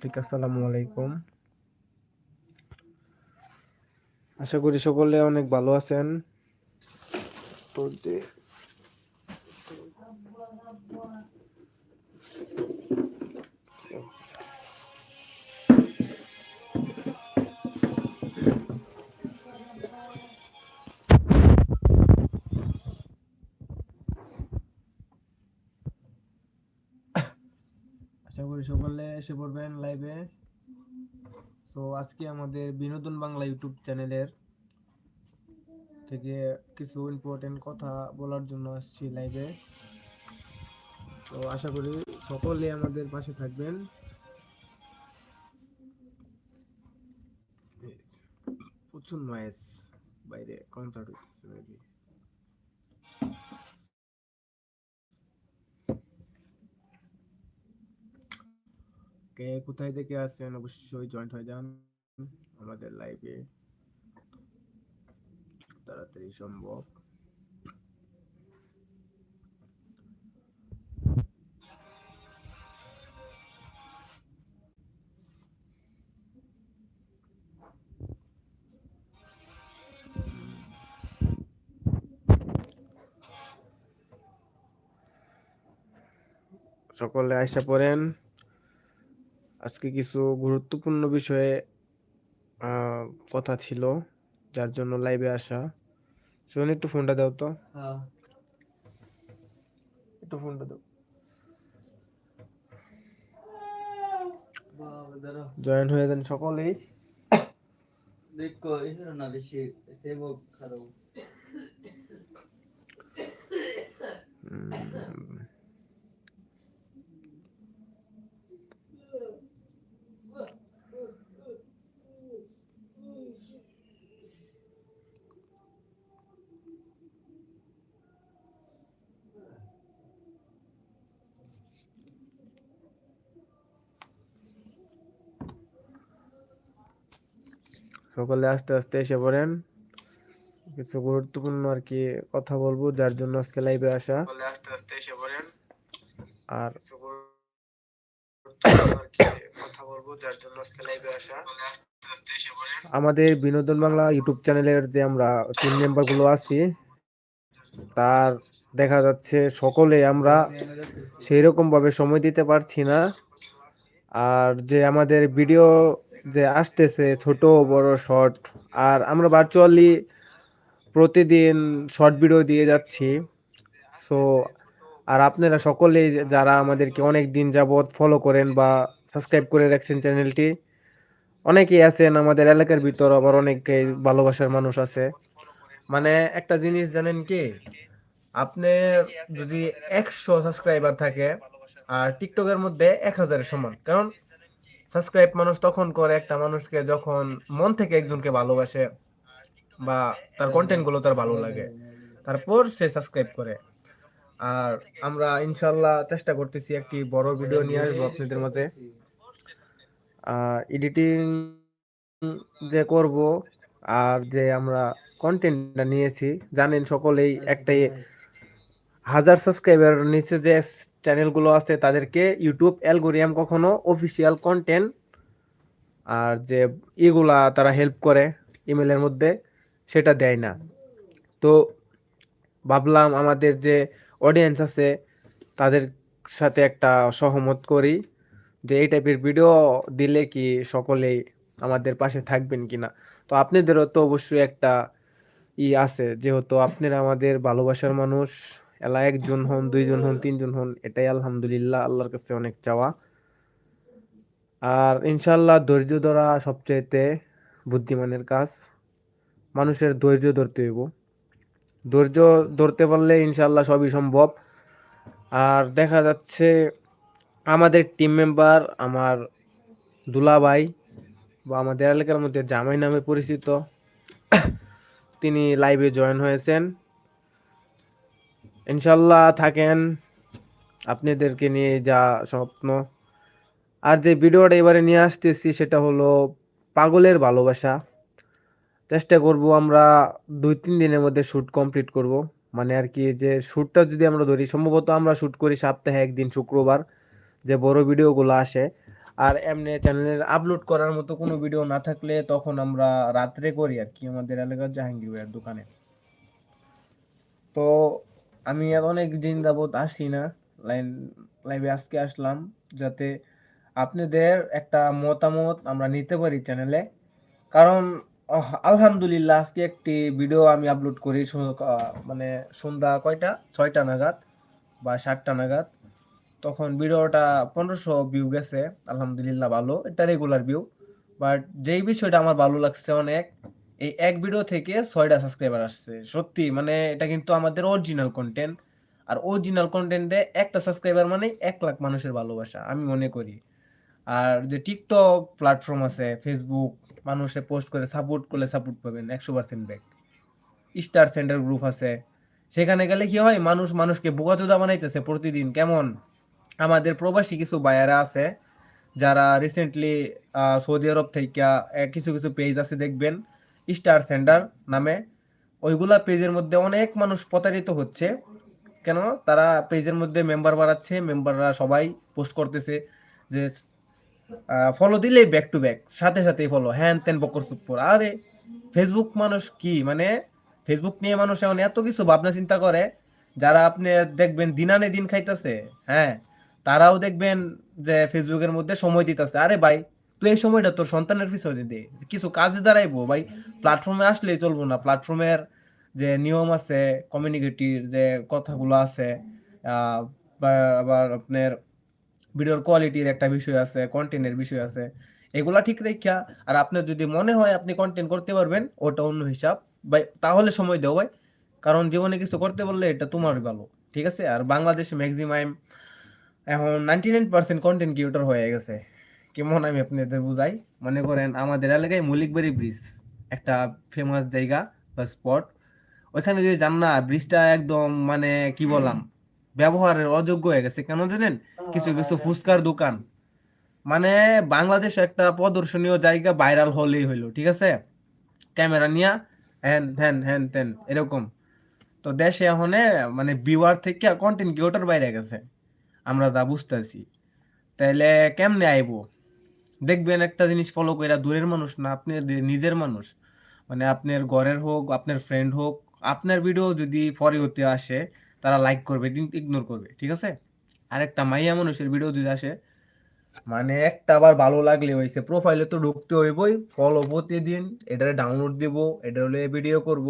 ঠিক আসসালামু আলাইকুম। আশা করি সকলে অনেক ভালো আছেন। তো যে আশা করি সকলে এসে পড়বেন লাইভে সো আজকে আমাদের বিনোদন বাংলা ইউটিউব চ্যানেলের থেকে কিছু ইম্পর্টেন্ট কথা বলার জন্য আসছি লাইভে তো আশা করি সকলে আমাদের পাশে থাকবেন। প্রচুর নয়েস বাইরে কনসার্ট হইতেছে কে কোথায় থেকে আসছেন? অবশ্যই জয়েন্ট হয়ে যান। আমাদের লাইভে তাড়াতাড়ি সম্ভব। সকলে আশা পড়েন। আজকে কিছু গুরুত্বপূর্ণ বিষয়ে কথা ছিল যার জন্য লাইভে আসা। শোন একটু ফোনটা দাও তো। হ্যাঁ। একটু ফোনটা দাও। জয়েন হয়ে যান সকলেই দেখো এখানে না বেশি সেবক খারাপ উম, সকলে আস্তে আস্তে এসে পড়েন। কিছু গুরুত্বপূর্ণ আর কি কথা বলব যার জন্য আজকে লাইভে আসা। আস্তে আস্তে এসে পড়েন। আর আমাদের বিনোদন বাংলা ইউটিউব চ্যানেলের যে আমরা টিম মেম্বারগুলো আছি তার দেখা যাচ্ছে সকলে আমরা সেই রকম ভাবে সময় দিতে পারছি না। আর যে আমাদের ভিডিও যে আসতেছে ছোট, বড় শর্ট আর আমরা ভার্চুয়ালি প্রতিদিন শর্ট ভিডিও দিয়ে যাচ্ছি। সো আর আপনারা সকলেই যারা আমাদেরকে অনেক দিন যাবৎ ফলো করেন বা সাবস্ক্রাইব করে রাখছেন চ্যানেলটি অনেকেই আছেন আমাদের এলাকার ভিতর, আবার অনেকেই ভালোবাসার মানুষ আছে। মানে একটা জিনিস জানেন কি? আপনি যদি একশো সাবস্ক্রাইবার থাকে, আর টিকটকের মধ্যে এক হাজারের সমান। কারণ সাবস্ক্রাইব মানুষ তখন করে একটা মানুষকে যখন মন থেকে একজনকে ভালোবাসে বা তার কন্টেন্টগুলো তার ভালো লাগে, তারপর সে সাবস্ক্রাইব করে। আর আমরা ইনশাল্লাহ চেষ্টা করতেছি একটি বড় ভিডিও নিয়ে আসব আপনাদের মাঝে। এডিটিং যে করব আর যে আমরা কন্টেন্টটা নিয়েছি, জানেন সকলেই একটাই হাজার সাবস্ক্রাইবার নিচে যে চ্যানেলগুলো আছে, তাদেরকে ইউটিউব অ্যালগোরিয়াম কখনো অফিসিয়াল কন্টেন্ট আর যে এগুলা তারা হেল্প করে ইমেলের মধ্যে, সেটা দেয় না। তো ভাবলাম আমাদের যে অডিয়েন্স আছে, তাদের সাথে একটা সহমত করি যে এই টাইপের ভিডিও দিলে কি সকলেই আমাদের পাশে থাকবেন কি না তো আপনাদেরও তো অবশ্যই একটা ই আছে, যেহেতু আপনারা আমাদের ভালোবাসার মানুষ এলা একজন হন, দুইজন হন, তিনজন হন, এটাই আলহামদুলিল্লাহ আল্লাহর কাছে অনেক চাওয়া। আর ইনশাল্লাহ ধৈর্য ধরা সবচাইতে বুদ্ধিমানের কাজ। মানুষের ধৈর্য ধরতে হইব। ধৈর্য ধরতে পারলে ইনশাল্লাহ সবই সম্ভব। আর দেখা যাচ্ছে আমাদের টিম মেম্বার আমার দুলাভাই, বা আমাদের এলাকার মধ্যে জামাই নামে পরিচিত। তিনি লাইভে জয়েন হয়েছেন। ইনশাল্লাহ থাকেন। আপনাদেরকে নিয়ে যা স্বপ্ন। আর যে ভিডিওটা এবারে নিয়ে আসতেছি, সেটা হলো পাগলের ভালোবাসা। চেষ্টা করব আমরা দুই তিন দিনের মধ্যে শ্যুট কমপ্লিট করব। মানে আর কি, যে শ্যুটটা যদি আমরা ধরি, সম্ভবত আমরা শ্যুট করি সপ্তাহে একদিন, শুক্রবার, যে বড় ভিডিওগুলো আসে। আর এমনি চ্যানেলের আপলোড করার মতো কোনো ভিডিও না থাকলে তখন আমরা রাত্রে করি আর কি, আমাদের এলাকার জাহাঙ্গীর ভাইয়ের দোকানে। তো আমি আর অনেক দিন যাবত আসি না। লাইন লাইভে আজকে আসলাম যাতে আপনাদের একটা মতামত আমরা নিতে পারি চ্যানেলে কারণ আলহামদুলিল্লাহ আজকে একটি ভিডিও আমি আপলোড করি মানে সন্ধ্যা কয়টা? ছয়টা নাগাদ বা সাতটা নাগাদ। তখন ভিডিওটা পনেরোশো ভিউ গেছে, আলহামদুলিল্লাহ ভালো, এটা রেগুলার ভিউ বাট যেই বিষয়টা আমার ভালো লাগছে অনেক এই এক ভিডিও থেকে ছয়টা সাবস্ক্রাইবার আসছে। সত্যি মানে এটা কিন্তু আমাদের অরিজিনাল কন্টেন্ট আর অরিজিনাল কন্টেন্টে একটা সাবস্ক্রাইবার মানে এক লাখ মানুষের ভালোবাসা, আমি মনে করি। আর যে টিকটক প্ল্যাটফর্ম আছে ফেসবুক মানুষে পোস্ট করে সাপোর্ট করলে সাপোর্ট পাবেন, একশো percent back star centre group আছে। সেখানে গেলে কি হয়, মানুষ মানুষকে বোকাচোদা বানাইতেছে প্রতিদিন। কেমন? আমাদের প্রবাসী কিছু বায়ারা আছে, যারা রিসেন্টলি সৌদি আরব থেকে কিছু কিছু পেজ আছে দেখবেন। স্টার সেন্টার নামে। ওইগুলা পেজের মধ্যে অনেক মানুষ প্রতারিত হচ্ছে। কেন? তারা পেজের মধ্যে মেম্বার বাড়াচ্ছে মেম্বাররা সবাই পোস্ট করতেছে যে ফলো দিলেই ব্যাক টু ব্যাক সাথে সাথেই ফলো হ্যান ত্যান, বকর সুপ্পর আরে ফেসবুক মানুষ কি? মানে ফেসবুক নিয়ে মানুষ এখন এত কিছু ভাবনা চিন্তা করে, যারা আপনি দেখবেন দিনানে দিন খাইতেছে হ্যাঁ তারাও দেখবেন যে ফেসবুকের মধ্যে সময় দিতেছে। আরে ভাই এই সময়টা তোর সন্তানের পিছনে দে। কিছু কাজে দাঁড়াইবো, ভাই। প্ল্যাটফর্মে আসলেই চলবো না। প্ল্যাটফর্মের যে নিয়ম আছে কমিউনিকেটির যে কথাগুলো আছে আবার আপনার ভিডিওর কোয়ালিটির একটা বিষয় আছে কন্টেন্টের বিষয় আছে, এগুলা ঠিক রেখা। আর আপনার যদি মনে হয় আপনি কন্টেন্ট করতে পারবেন, ওটা অন্য হিসাব। ভাই, তাহলে সময় দেও, ভাই। কারণ জীবনে কিছু করতে বললে এটা তোমার ভালো, ঠিক আছে? আর বাংলাদেশে ম্যাক্সিমাম এখন ninety nine percent content creator হয়ে গেছে। কেমন আমি আপনাদের বুঝাই? মনে করেন আমাদের এলাকায় মলিকবাড়ি ব্রিজ একটা ফেমাস জায়গা বা স্পট ওইখানে যদি যান না ব্রিজটা একদম মানে কি বললাম? ব্যবহারের অযোগ্য হয়ে গেছে। কেন জানেন? কিছু কিছু ফুচকার দোকান। মানে বাংলাদেশ একটা প্রদর্শনীয় জায়গা ভাইরাল হলেই হইল ঠিক আছে? ক্যামেরা নিয়া হ্যান হ্যান হ্যান তেন এরকম। তো দেশে এখন মানে ভিউয়ার থেকে কন্টেন্ট ক্রিয়েটর বাইরে গেছে। আমরা যা বুঝতেছি। তাইলে কেমনে আইবো? দেখবেন একটা জিনিস ফলো কইরা দূরের মানুষ না, আপনি নিজের মানুষ। মানে আপনার ঘরের হোক, আপনার ফ্রেন্ড হোক, আপনার ভিডিও যদি ফরি হতে আসে, তারা লাইক করবে ইগনোর করবে, ঠিক আছে? আরেকটা মাইয়া মানুষের ভিডিও যদি আসে মানে একটা আবার ভালো লাগলে হয়েছে প্রোফাইলে তো ঢুকতে হইবই ফলো প্রতিদিন, এটারে ডাউনলোড দিব, এটা হলে ভিডিও করব।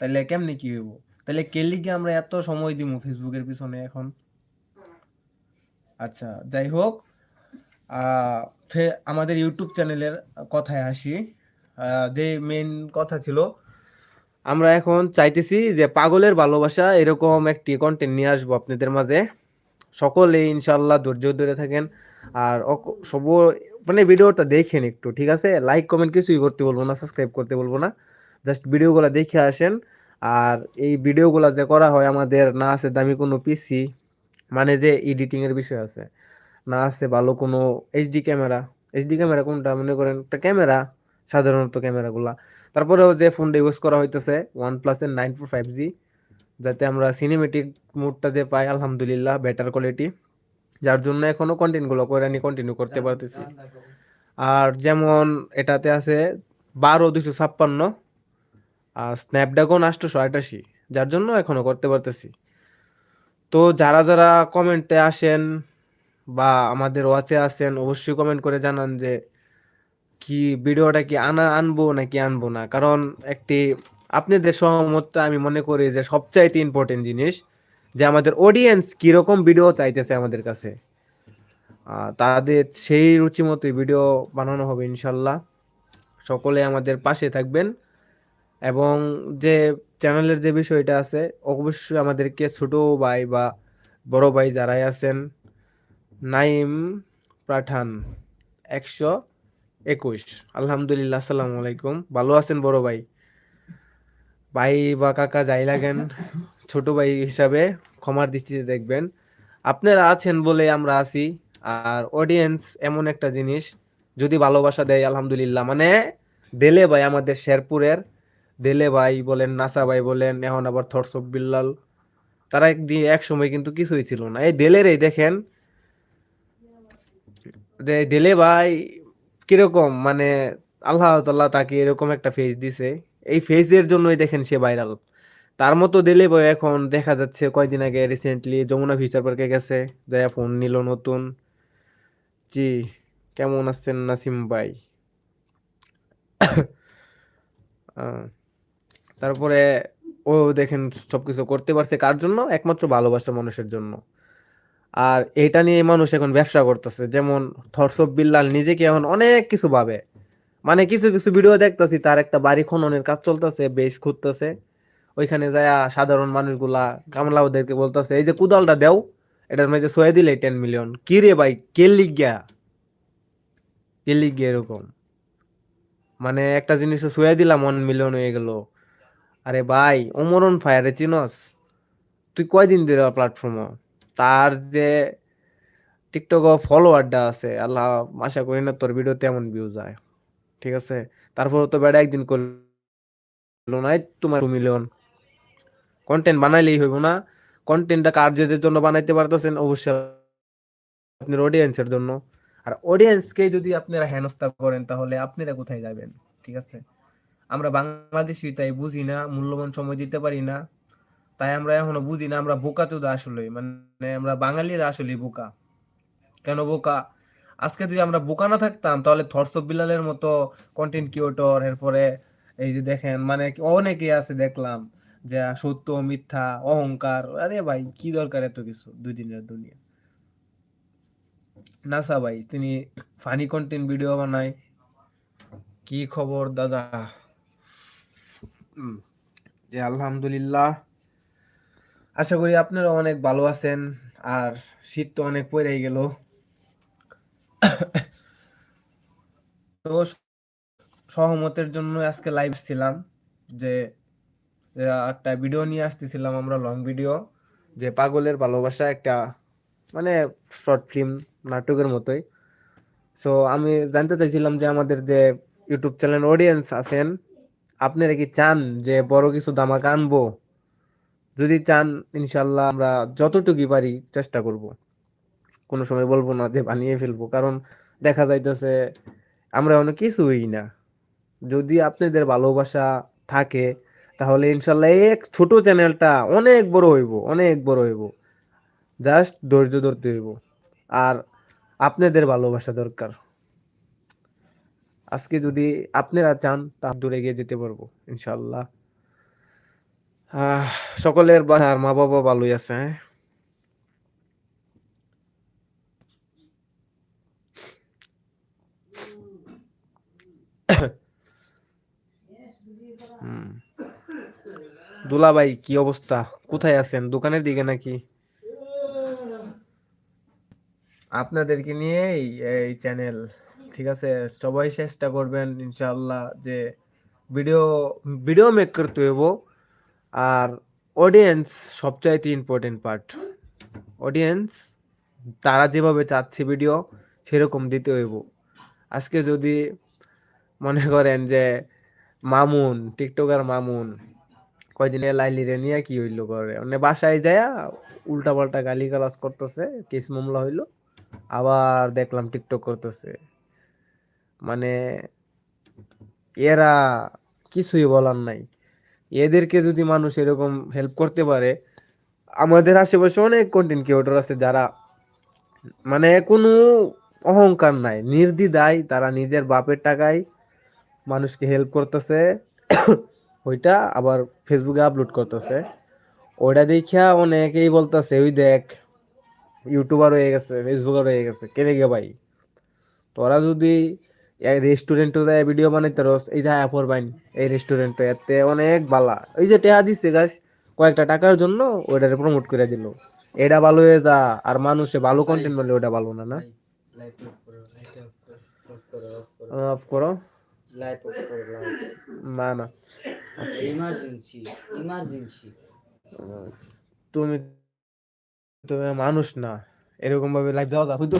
তাহলে কেমনি কি হইব? তাহলে কেলিকে আমরা এত সময় দিব ফেসবুকের পিছনে এখন? আচ্ছা যাই হোক। আমাদের ইউটিউব চ্যানেলের কথায় আসি। যে মেন কথা ছিল, আমরা এখন চাইতেছি যে পাগলের ভালোবাসা এরকম একটি কন্টেন্ট নিয়ে আসব আপনাদের মাঝে। সকলে ইনশাল্লাহ ধৈর্য ধরে থাকেন। আর সব মানে ভিডিওটা দেখেন একটু, ঠিক আছে? লাইক কমেন্ট কিছুই করতে বলব না সাবস্ক্রাইব করতে বলব না। জাস্ট ভিডিওগুলো দেখে আসেন। আর এই ভিডিওগুলো যে করা হয় আমাদের না আছে দামি কোনো পিসি মানে যে এডিটিংয়ের বিষয় আছে। না আছে ভালো কোনো এইচডি ক্যামেরা এইচডি ক্যামেরা কোনটা? মনে করেন একটা ক্যামেরা সাধারণত ক্যামেরাগুলা তারপরেও যে ফোনটা ইউজ করা হইতেছে ওয়ান প্লাসের নাইন ফোর ফাইভ জি যাতে আমরা সিনেমেটিক মুডটা যে পাই আলহামদুলিল্লাহ বেটার কোয়ালিটি যার জন্য এখনও কন্টেন্টগুলো করে আমি কন্টিনিউ করতে পারতেছি। আর যেমন এটাতে আছে বারো দুশো ছাপ্পান্ন আর স্ন্যাপড্রাগন আটশোশো আটাশি যার জন্য এখনও করতে পারতেছি। তো যারা যারা কমেন্টে আসেন বা আমাদের ওয়াচে আসেন, অবশ্যই কমেন্ট করে জানান যে কি ভিডিওটা কি আনা, আনব নাকি আনব না। কারণ একটি আপনাদের সহমতটা আমি মনে করি যে সবচাইতে ইম্পর্টেন্ট জিনিস যে আমাদের অডিয়েন্স কীরকম ভিডিও চাইতেছে আমাদের কাছে। তাদের সেই রুচি মতোই ভিডিও বানানো হবে ইনশাল্লাহ। সকলে আমাদের পাশে থাকবেন এবং যে চ্যানেলের যে বিষয়টা আছে, অবশ্যই আমাদেরকে ছোটো ভাই বা বড় ভাই যারাই আছেন নাইম পাঠান একশো একুশ। আলহামদুলিল্লাহ আসসালামু আলাইকুম। ভালো আছেন বড় ভাই? ভাই বা কাকা যাই লাগেন ছোট ভাই হিসাবে ক্ষমার দৃষ্টিতে দেখবেন। আপনারা আছেন বলে আমরা আছি আর অডিয়েন্স এমন একটা জিনিস যদি ভালোবাসা দেয় আলহামদুলিল্লাহ। মানে দেলে ভাই আমাদের শেরপুরের দেলে ভাই বলেন নাসা ভাই বলেন এখন আবার থরসব বিল্লাল তারা একদিন এক সময় কিন্তু কিছুই ছিল না। এই দেলের এই দেখেন দিলে ভাই কীরকম? মানে আল্লাহ তাল্লাহ তাকে এরকম একটা ফেস দিছে। এই ফেসের জন্যই দেখেন সে ভাইরাল তার মতো দিলে ভাই এখন দেখা যাচ্ছে কয়দিন আগে রিসেন্টলি যমুনা ফিউচার পার্কে গেছে, যাইয়া ফোন নিল নতুন। জি, কেমন আছেন নাসিম ভাই? তারপরে ও দেখেন সবকিছু করতে পারছে কার জন্য? একমাত্র ভালোবাসা মানুষের জন্য। আর এটা নিয়ে মানুষ এখন ব্যবসা করতেছে। যেমন থরসব বিল্লাল নিজেকে এখন অনেক কিছু ভাবে। মানে কিছু কিছু ভিডিও দেখতেছি, তার একটা বাড়ি খননের কাজ চলতেছে, বেশ খুঁজতেছে ওইখানে যায় সাধারণ মানুষগুলা কামলা ওদেরকে বলতেছে, এই যে কুদালটা দেও, এটার মধ্যে ছয় দিলে টেন মিলিয়ন কি রে ভাই, কে লিগিয়া কে লিগিয়া এরকম? মানে একটা জিনিস ছুঁয়ে দিলাম ওয়ান মিলিয়ন হয়ে গেল। আরে ভাই ওমরন ফায়ারে চিনস? তুই কয়দিন দিল প্ল্যাটফর্ম তার যে টিকটক ফলোয়ারটা আছে, আল্লাহ, আশা করি না তোর ভিডিওতে এমন ভিউ যায়। ঠিক আছে? তারপর তো বেড়া একদিন করল নাই, তোমার মিলিয়ন কন্টেন্ট বানাইলেই হইব না। কন্টেন্টটা কার্যদের জন্য বানাইতে পারতেছেন, অবশ্যই আপনার অডিয়েন্সের জন্য। আর অডিয়েন্সকে যদি আপনারা হেনস্থা করেন, তাহলে আপনারা কোথায় যাবেন? ঠিক আছে? আমরা বাংলাদেশি, তাই বুঝি না, মূল্যবান সময় দিতে পারি না। তাই আমরা এখনও বুঝি না, আমরা বোকা চোদা আসলে মানে আমরা বাঙালিরা আসলে বোকা। কেন বোকা? আজকে যদি আমরা বোকা না থাকতাম, তাহলে থরস বিলালের মতো কন্টেন্ট ক্রিয়েটর এরপরে এই যে দেখেন মানে অনেকে আছে দেখলাম যে সত্য, মিথ্যা, অহংকার। আরে ভাই, কি দরকার এত কিছু দুই দিনের দুনিয়া? নাসা ভাই, তিনি ফানি কন্টেন্ট ভিডিও বানায়। কি খবর দাদা? যে আলহামদুলিল্লাহ আশা করি আপনারা অনেক ভালো আছেন, আর শীত তো অনেক পড়েই গেল। তো সহমতের জন্য আজকে লাইভ ছিলাম, যে একটা ভিডিও নিয়ে আসতেছিলাম আমরা লং ভিডিও যে পাগলের ভালোবাসা একটা মানে শর্ট ফিল্ম নাটকের মতোই। সো আমি জানতে চাইছিলাম যে আমাদের যে ইউটিউব চ্যানেল অডিয়েন্স আছেন, আপনারা কি চান যে বড় কিছু ধামাকা আনব? যদি চান ইনশাল্লাহ আমরা যতটুকু পারি চেষ্টা করব। কোনো সময় বলব না যে বানিয়ে ফেলব, কারণ দেখা যাইতেছে আমরা অনেক কিছুই না। যদি আপনাদের ভালোবাসা থাকে, তাহলে ইনশাল্লাহ এক ছোট চ্যানেলটা অনেক বড় হইব, অনেক বড় হইব। জাস্ট ধৈর্য ধরতে হইব। আর আপনাদের ভালোবাসা দরকার। আজকে যদি আপনারা চান, তা দূরে গিয়ে যেতে পারব ইনশাল্লাহ সকলের আর মা বাবা ভালোই আছে হ্যাঁ। দুলা ভাই কি অবস্থা? কোথায় আছেন? দোকানের দিকে নাকি? আপনাদেরকে নিয়েই এই চ্যানেল, ঠিক আছে? সবাই চেষ্টা করবেন ইনশাল্লাহ যে ভিডিও ভিডিও মেক করতে হইব। আর অডিয়েন্স সবচাইতে ইম্পর্টেন্ট পার্ট অডিয়েন্স তারা যেভাবে চাচ্ছে ভিডিও সেরকম দিতে হইব। আজকে যদি মনে করেন যে মামুন, টিকটকার মামুন, কয়দিনে লাইলিরে নিয়ে কি হইল করে মানে বাসায় যায় উল্টা পাল্টা গালি গালাজ করতেছে, কেস মামলা হইল, আবার দেখলাম টিকটক করতেছে। মানে এরা কিছুই বলার নাই। এদেরকে যদি মানুষ এরকম হেল্প করতে পারে, আমাদের আশেপাশে অনেক কন্টেন্ট ক্রিয়েটর আছে যারা মানে কোনো অহংকার নাই, নির্দ্বিধায় তারা নিজের বাপের টাকায় মানুষকে হেল্প করতেছে, ওইটা আবার ফেসবুকে আপলোড করতেছে। ওইটা দেখিয়া অনেকেই বলতেছে, ওই দেখ ইউটিউবার হয়ে গেছে ফেসবুকার হয়ে গেছে কেনে গে ভাই? তোরা যদি রেস্টুরেন্টে যায় ভিডিও বানাইতে রস এই যে অ্যাপর বাইন এই রেস্টুরেন্টে এতে অনেক বালা। এই যে টেহা দিচ্ছে গাছ কয়েকটা টাকার জন্য ওইটারে প্রমোট করে দিল। এটা ভালো হয়ে যা আর মানুষে ভালো কন্টেন্ট বলে ওটা ভালো না না? অফ করো। না না। ইমার্জেন্সি ইমার্জেন্সি তুমি তুমি মানুষ না এরকম ভাবে লাইভ দেওয়া যায়।